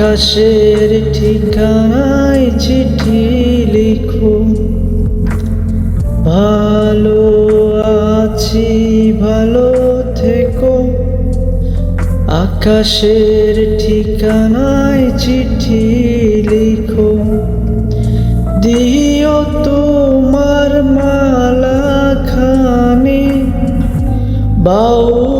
আকাশের ঠিকানায় চিঠি লিখো। ভালো আছি, ভালো থেকো। আকাশের ঠিকানায় চিঠি লিখো। দিও তোমার মালা খানি বাউলের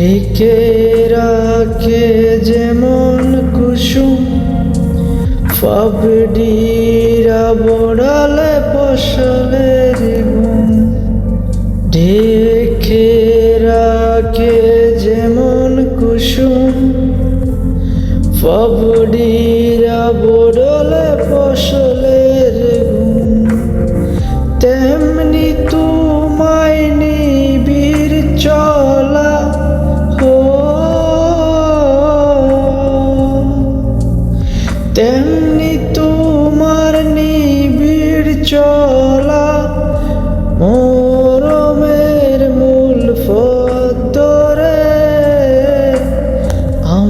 ঢেকে রাখে যেমন কুসুম। ফাবডিরা বড়ালে ফসলের গুণ। ঢেকে রাখে যেমন কুসুম। ফাবডিরা বড়ালে ফসলের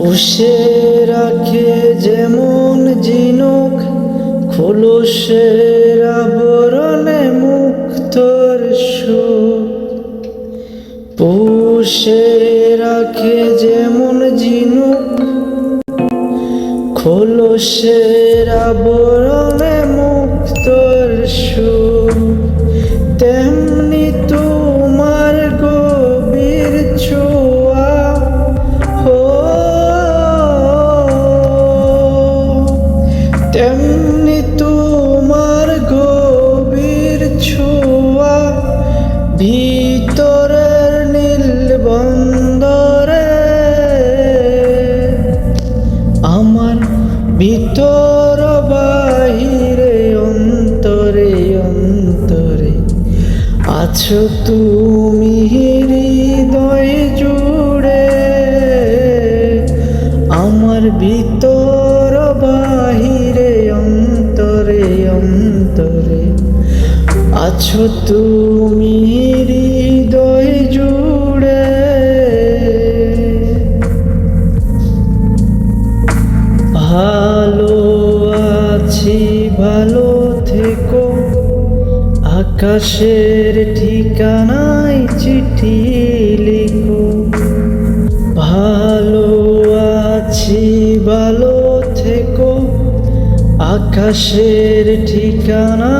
পুষে রাখে যেমন জিনুক খোলসের আবরণে মুক্তর সুখ। পুষে রাখে যেমন জিনুক খোলসের আবরণে ভিতরের নীল বন্দরে আমার ভিতর বাহিরে অন্তরে অন্তরে আছো তুমি হৃদয় জুড়ে। আমার ভিতর আছো তুমি হৃদয় জুড়ে। ভালো আছি, ভালো থেকো। আকাশের ঠিকানায় চিঠি লিখো। ভালো আছি, ভালো থেকো। আকাশের ঠিকানায়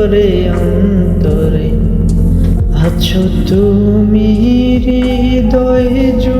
অন্তরে অন্তরে। আছো তুমি হৃদয় জুড়ে